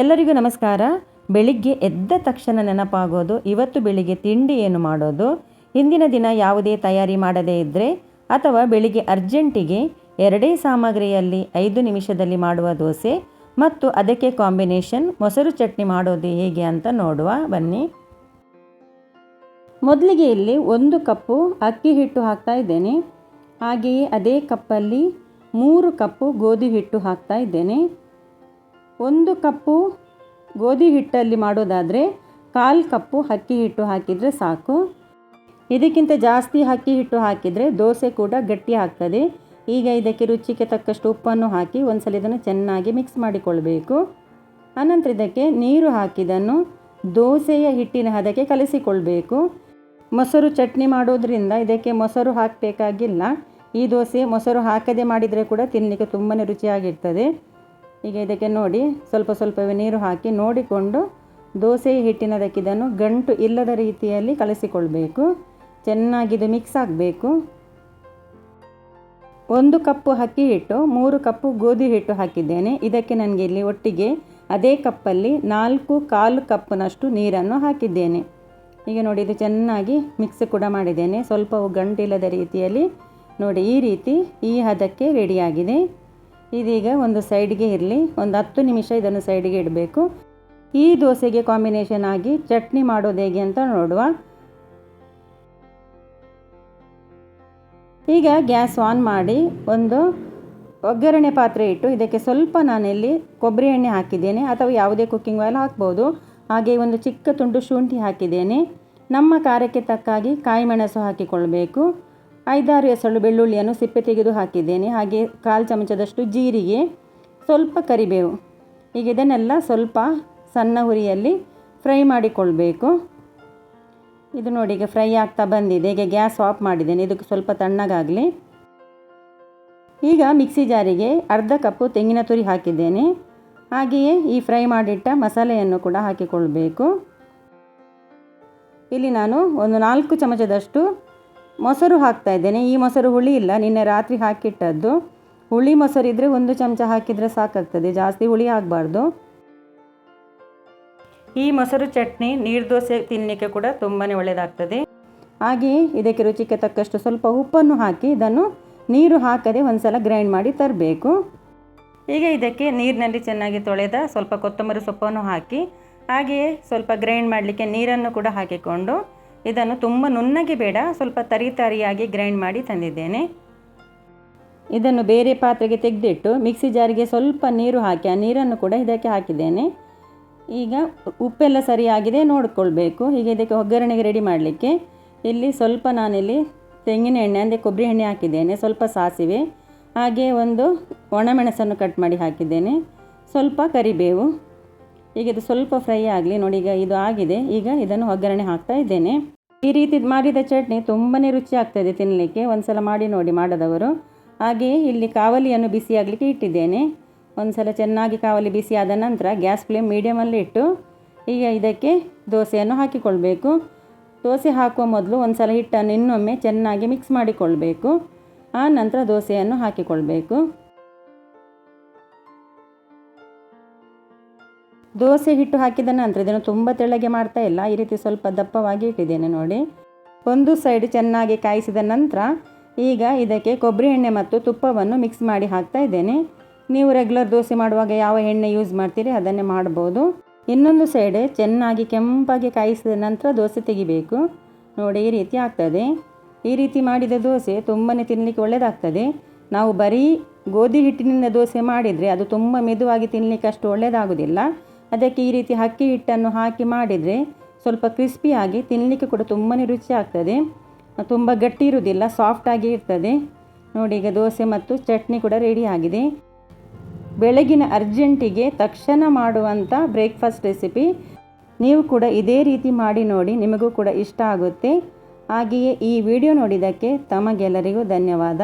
ಎಲ್ಲರಿಗೂ ನಮಸ್ಕಾರ. ಬೆಳಿಗ್ಗೆ ಎದ್ದ ತಕ್ಷಣ ನೆನಪಾಗೋದು, ಇವತ್ತು ಬೆಳಿಗ್ಗೆ ತಿಂಡಿ ಏನು ಮಾಡೋದು ಹಿಂದಿನ ದಿನ ಯಾವುದೇ ತಯಾರಿ ಮಾಡದೇ ಇದ್ದರೆ ಅಥವಾ ಬೆಳಿಗ್ಗೆ ಅರ್ಜೆಂಟಿಗೆ ಎರಡೇ ಸಾಮಗ್ರಿಯಲ್ಲಿ ಐದು ನಿಮಿಷದಲ್ಲಿ ಮಾಡುವ ದೋಸೆ ಮತ್ತು ಅದಕ್ಕೆ ಕಾಂಬಿನೇಷನ್ ಮೊಸರು ಚಟ್ನಿ ಮಾಡೋದು ಹೇಗೆ ಅಂತ ನೋಡುವ, ಬನ್ನಿ. ಮೊದಲಿಗೆ ಇಲ್ಲಿ ಒಂದು ಕಪ್ಪು ಅಕ್ಕಿ ಹಿಟ್ಟು ಹಾಕ್ತಾ ಇದ್ದೇನೆ. ಹಾಗೆಯೇ ಅದೇ ಕಪ್ಪಲ್ಲಿ ಮೂರು ಕಪ್ಪು ಗೋಧಿ ಹಿಟ್ಟು ಹಾಕ್ತಾ ಇದ್ದೇನೆ. ಒಂದು ಕಪ್ಪು ಗೋಧಿ ಹಿಟ್ಟಲ್ಲಿ ಮಾಡೋದಾದರೆ ಕಾಲು ಕಪ್ಪು ಅಕ್ಕಿ ಹಿಟ್ಟು ಹಾಕಿದರೆ ಸಾಕು. ಇದಕ್ಕಿಂತ ಜಾಸ್ತಿ ಅಕ್ಕಿ ಹಿಟ್ಟು ಹಾಕಿದರೆ ದೋಸೆ ಕೂಡ ಗಟ್ಟಿ ಆಗ್ತದೆ. ಈಗ ಇದಕ್ಕೆ ರುಚಿಗೆ ತಕ್ಕಷ್ಟು ಉಪ್ಪನ್ನು ಹಾಕಿ ಒಂದ್ಸಲ ಇದನ್ನು ಚೆನ್ನಾಗಿ ಮಿಕ್ಸ್ ಮಾಡಿಕೊಳ್ಬೇಕು. ಅನಂತರ ಇದಕ್ಕೆ ನೀರು ಹಾಕಿದನ್ನು ದೋಸೆಯ ಹಿಟ್ಟಿನ ಹದಕ್ಕೆ ಕಲಸಿಕೊಳ್ಬೇಕು. ಮೊಸರು ಚಟ್ನಿ ಮಾಡೋದ್ರಿಂದ ಇದಕ್ಕೆ ಮೊಸರು ಹಾಕಬೇಕಾಗಿಲ್ಲ. ಈ ದೋಸೆ ಮೊಸರು ಹಾಕದೆ ಮಾಡಿದರೆ ಕೂಡ ತಿನ್ನಲಿಕ್ಕೆ ತುಂಬಾ ರುಚಿಯಾಗಿರ್ತದೆ. ಈಗ ಇದಕ್ಕೆ ನೋಡಿ ಸ್ವಲ್ಪ ಸ್ವಲ್ಪವೇ ನೀರು ಹಾಕಿ ನೋಡಿಕೊಂಡು ದೋಸೆ ಹಿಟ್ಟಿನದಕ್ಕೆ ಇದನ್ನು ಗಂಟು ಇಲ್ಲದ ರೀತಿಯಲ್ಲಿ ಕಲಸಿಕೊಳ್ಬೇಕು. ಚೆನ್ನಾಗಿದು ಮಿಕ್ಸ್ ಆಗಬೇಕು. ಒಂದು ಕಪ್ಪು ಅಕ್ಕಿ ಹಿಟ್ಟು, ಮೂರು ಕಪ್ಪು ಗೋಧಿ ಹಿಟ್ಟು ಹಾಕಿದ್ದೇನೆ. ಇದಕ್ಕೆ ನನಗೆ ಇಲ್ಲಿ ಒಟ್ಟಿಗೆ ಅದೇ ಕಪ್ಪಲ್ಲಿ ನಾಲ್ಕು ಕಾಲು ಕಪ್ನಷ್ಟು ನೀರನ್ನು ಹಾಕಿದ್ದೇನೆ. ಈಗ ನೋಡಿ ಇದು ಚೆನ್ನಾಗಿ ಮಿಕ್ಸ್ ಕೂಡ ಮಾಡಿದ್ದೇನೆ. ಸ್ವಲ್ಪ ಗಂಟಿಲ್ಲದ ರೀತಿಯಲ್ಲಿ ನೋಡಿ ಈ ರೀತಿ ಈ ಹದಕ್ಕೆ ರೆಡಿಯಾಗಿದೆ ಇದೀಗ ಒಂದು ಸೈಡ್ಗೆ ಇರಲಿ, ಒಂದು ಹತ್ತು ನಿಮಿಷ ಇದನ್ನು ಸೈಡ್ಗೆ ಇಡಬೇಕು. ಈ ದೋಸೆಗೆ ಕಾಂಬಿನೇಷನ್ ಆಗಿ ಚಟ್ನಿ ಮಾಡೋದು ಹೇಗೆ ಅಂತ ನೋಡುವ. ಈಗ ಗ್ಯಾಸ್ ಆನ್ ಮಾಡಿ ಒಂದು ಒಗ್ಗರಣೆ ಪಾತ್ರೆ ಇಟ್ಟು ಇದಕ್ಕೆ ಸ್ವಲ್ಪ ನಾನಿಲ್ಲಿ ಕೊಬ್ಬರಿ ಎಣ್ಣೆ ಹಾಕಿದ್ದೇನೆ, ಅಥವಾ ಯಾವುದೇ ಕುಕ್ಕಿಂಗ್ ಆಯಿಲ್ ಹಾಕ್ಬೋದು. ಹಾಗೆ ಒಂದು ಚಿಕ್ಕ ತುಂಡು ಶುಂಠಿ ಹಾಕಿದ್ದೇನೆ. ನಮ್ಮ ಖಾರಕ್ಕೆ ತಕ್ಕಾಗಿ ಕಾಯಿ ಮೆಣಸು ಹಾಕಿಕೊಳ್ಬೇಕು. ಐದಾರು ಎಸಳು ಬೆಳ್ಳುಳ್ಳಿಯನ್ನು ಸಿಪ್ಪೆ ತೆಗೆದು ಹಾಕಿದ್ದೇನೆ. ಹಾಗೆ ಕಾಲು ಚಮಚದಷ್ಟು ಜೀರಿಗೆ, ಸ್ವಲ್ಪ ಕರಿಬೇವು. ಈಗ ಇದನ್ನೆಲ್ಲ ಸ್ವಲ್ಪ ಸಣ್ಣ ಹುರಿಯಲ್ಲಿ ಫ್ರೈ ಮಾಡಿಕೊಳ್ಬೇಕು. ಇದು ನೋಡಿ, ಈಗ ಫ್ರೈ ಆಗ್ತಾ ಬಂದಿದೆ. ಈಗ ಗ್ಯಾಸ್ ಆಫ್ ಮಾಡಿದ್ದೇನೆ. ಇದಕ್ಕೆ ಸ್ವಲ್ಪ ತಣ್ಣಗಾಗಲಿ. ಈಗ ಮಿಕ್ಸಿ ಜಾರಿಗೆ ಅರ್ಧ ಕಪ್ಪು ತೆಂಗಿನ ತುರಿ ಹಾಕಿದ್ದೇನೆ. ಹಾಗೆಯೇ ಈ ಫ್ರೈ ಮಾಡಿಟ್ಟ ಮಸಾಲೆಯನ್ನು ಕೂಡ ಹಾಕಿಕೊಳ್ಬೇಕು. ಇಲ್ಲಿ ನಾನು ಒಂದು ನಾಲ್ಕು ಚಮಚದಷ್ಟು ಮೊಸರು ಹಾಕ್ತಾ ಇದ್ದೇನೆ. ಈ ಮೊಸರು ಹುಳಿ ಇಲ್ಲ. ನಿನ್ನೆ ರಾತ್ರಿ ಹಾಕಿಟ್ಟದ್ದು. ಹುಳಿ ಮೊಸರು ಇದ್ದರೆ ಒಂದು ಚಮಚ ಹಾಕಿದರೆ ಸಾಕಾಗ್ತದೆ. ಜಾಸ್ತಿ ಹುಳಿ ಆಗಬಾರ್ದು. ಈ ಮೊಸರು ಚಟ್ನಿ, ನೀರು ದೋಸೆ ತಿನ್ನಲಿಕ್ಕೆ ಕೂಡ ತುಂಬಾ ಒಳ್ಳೆಯದಾಗ್ತದೆ ಹಾಗೆಯೇ ಇದಕ್ಕೆ ರುಚಿಗೆ ತಕ್ಕಷ್ಟು ಸ್ವಲ್ಪ ಉಪ್ಪನ್ನು ಹಾಕಿ ಇದನ್ನು ನೀರು ಹಾಕದೆ ಒಂದು ಸಲ ಗ್ರೈಂಡ್ ಮಾಡಿ ತರಬೇಕು. ಈಗ ಇದಕ್ಕೆ ನೀರಿನಲ್ಲಿ ಚೆನ್ನಾಗಿ ತೊಳೆದ ಸ್ವಲ್ಪ ಕೊತ್ತಂಬರಿ ಸೊಪ್ಪನ್ನು ಹಾಕಿ, ಹಾಗೆಯೇ ಸ್ವಲ್ಪ ಗ್ರೈಂಡ್ ಮಾಡಲಿಕ್ಕೆ ನೀರನ್ನು ಕೂಡ ಹಾಕಿಕೊಂಡು ಇದನ್ನು ತುಂಬ ನುಣ್ಣಗೆ ಬೇಡ, ಸ್ವಲ್ಪ ತರಿ ತರಿಯಾಗಿ ಗ್ರೈಂಡ್ ಮಾಡಿ ತಂದಿದ್ದೇನೆ. ಇದನ್ನು ಬೇರೆ ಪಾತ್ರೆಗೆ ತೆಗೆದಿಟ್ಟು ಮಿಕ್ಸಿ ಜಾರಿಗೆ ಸ್ವಲ್ಪ ನೀರು ಹಾಕಿ, ಆ ನೀರನ್ನು ಕೂಡ ಇದಕ್ಕೆ ಹಾಕಿದ್ದೇನೆ. ಈಗ ಉಪ್ಪೆಲ್ಲ ಸರಿಯಾಗಿದೆ, ನೋಡಿಕೊಳ್ಬೇಕು. ಹೀಗೆ ಇದಕ್ಕೆ ಒಗ್ಗರಣೆಗೆ ರೆಡಿ ಮಾಡಲಿಕ್ಕೆ. ಇಲ್ಲಿ ಸ್ವಲ್ಪ ನಾನಿಲ್ಲಿ ತೆಂಗಿನ ಎಣ್ಣೆ, ಅಂದರೆ ಕೊಬ್ಬರಿ ಎಣ್ಣೆ ಹಾಕಿದ್ದೇನೆ, ಸ್ವಲ್ಪ ಸಾಸಿವೆ. ಹಾಗೆ ಒಂದು ಒಣಮೆಣಸನ್ನು ಕಟ್ ಮಾಡಿ ಹಾಕಿದ್ದೇನೆ. ಸ್ವಲ್ಪ ಕರಿಬೇವು. ಈಗ ಇದು ಸ್ವಲ್ಪ ಫ್ರೈ ಆಗಲಿ, ನೋಡಿ ಈಗ ಇದು ಆಗಿದೆ. ಈಗ ಇದನ್ನು ಒಗ್ಗರಣೆ ಹಾಕ್ತಾ ಇದ್ದೇನೆ. ಈ ರೀತಿ ಮಾಡಿದ ಚಟ್ನಿ ತುಂಬಾ ರುಚಿ ಆಗ್ತದೆ ತಿನ್ನಲಿಕ್ಕೆ ಒಂದು ಸಲ ಮಾಡಿ ನೋಡಿ ಮಾಡದವರು. ಹಾಗೆಯೇ ಇಲ್ಲಿ ಕಾವಲಿಯನ್ನು ಬಿಸಿ ಆಗಲಿಕ್ಕೆ ಇಟ್ಟಿದ್ದೇನೆ. ಒಂದು ಸಲ ಚೆನ್ನಾಗಿ ಕಾವಲಿ ಬಿಸಿ ಆದ ನಂತರ ಗ್ಯಾಸ್ ಫ್ಲೇಮ್ ಮೀಡಿಯಮಲ್ಲಿ ಇಟ್ಟು ಈಗ ಇದಕ್ಕೆ ದೋಸೆಯನ್ನು ಹಾಕಿಕೊಳ್ಬೇಕು. ದೋಸೆ ಹಾಕುವ ಮೊದಲು ಒಂದು ಸಲ ಹಿಟ್ಟನ್ನು ಇನ್ನೊಮ್ಮೆ ಚೆನ್ನಾಗಿ ಮಿಕ್ಸ್ ಮಾಡಿಕೊಳ್ಬೇಕು. ಆ ನಂತರ ದೋಸೆಯನ್ನು ಹಾಕಿಕೊಳ್ಬೇಕು. ದೋಸೆ ಹಿಟ್ಟು ಹಾಕಿದ ನಂತರ ಇದನ್ನು ತುಂಬ ತೆಳ್ಳಗೆ ಮಾಡ್ತಾ ಇಲ್ಲ. ಈ ರೀತಿ ಸ್ವಲ್ಪ ದಪ್ಪವಾಗಿ ಇಟ್ಟಿದ್ದೇನೆ ನೋಡಿ. ಒಂದು ಸೈಡ್ ಚೆನ್ನಾಗಿ ಕಾಯಿಸಿದ ನಂತರ ಈಗ ಇದಕ್ಕೆ ಕೊಬ್ಬರಿ ಎಣ್ಣೆ ಮತ್ತು ತುಪ್ಪವನ್ನು ಮಿಕ್ಸ್ ಮಾಡಿ ಹಾಕ್ತಾ ಇದ್ದೇನೆ. ನೀವು ರೆಗ್ಯುಲರ್ ದೋಸೆ ಮಾಡುವಾಗ ಯಾವ ಎಣ್ಣೆ ಯೂಸ್ ಮಾಡ್ತೀರಿ ಅದನ್ನೇ ಮಾಡ್ಬೋದು. ಇನ್ನೊಂದು ಸೈಡ್ ಚೆನ್ನಾಗಿ ಕೆಂಪಾಗಿ ಕಾಯಿಸಿದ ನಂತರ ದೋಸೆ ತೆಗಿಬೇಕು. ನೋಡಿ, ಈ ರೀತಿ ಆಗ್ತದೆ. ಈ ರೀತಿ ಮಾಡಿದ ದೋಸೆ ತುಂಬಾ ತಿನ್ನಲಿಕ್ಕೆ ಒಳ್ಳೆಯದಾಗ್ತದೆ ನಾವು ಬರೀ ಗೋಧಿ ಹಿಟ್ಟಿನಿಂದ ದೋಸೆ ಮಾಡಿದರೆ ಅದು ತುಂಬ ಮೆದುವಾಗಿ ತಿನ್ನಲಿಕ್ಕೆ ಅಷ್ಟು ಒಳ್ಳೆಯದಾಗೋದಿಲ್ಲ ಅದಕ್ಕೆ ಈ ರೀತಿ ಅಕ್ಕಿ ಹಿಟ್ಟನ್ನು ಹಾಕಿ ಮಾಡಿದರೆ ಸ್ವಲ್ಪ ಕ್ರಿಸ್ಪಿಯಾಗಿ ತಿನ್ನಲಿಕ್ಕೆ ಕೂಡ ತುಂಬಾ ರುಚಿ ಆಗ್ತದೆ. ತುಂಬ ಗಟ್ಟಿ ಇರುವುದಿಲ್ಲ ಸಾಫ್ಟಾಗಿ ಇರ್ತದೆ. ನೋಡಿ, ಈಗ ದೋಸೆ ಮತ್ತು ಚಟ್ನಿ ಕೂಡ ರೆಡಿ ಆಗಿದೆ. ಬೆಳಗಿನ ಅರ್ಜೆಂಟಿಗೆ ತಕ್ಷಣ ಮಾಡುವಂಥ ಬ್ರೇಕ್ಫಾಸ್ಟ್ ರೆಸಿಪಿ ನೀವು ಕೂಡ ಇದೇ ರೀತಿ ಮಾಡಿ ನೋಡಿ, ನಿಮಗೂ ಕೂಡ ಇಷ್ಟ ಆಗುತ್ತೆ. ಹಾಗೆಯೇ ಈ ವಿಡಿಯೋ ನೋಡಿದ್ದಕ್ಕೆ ತಮಗೆಲ್ಲರಿಗೂ ಧನ್ಯವಾದ.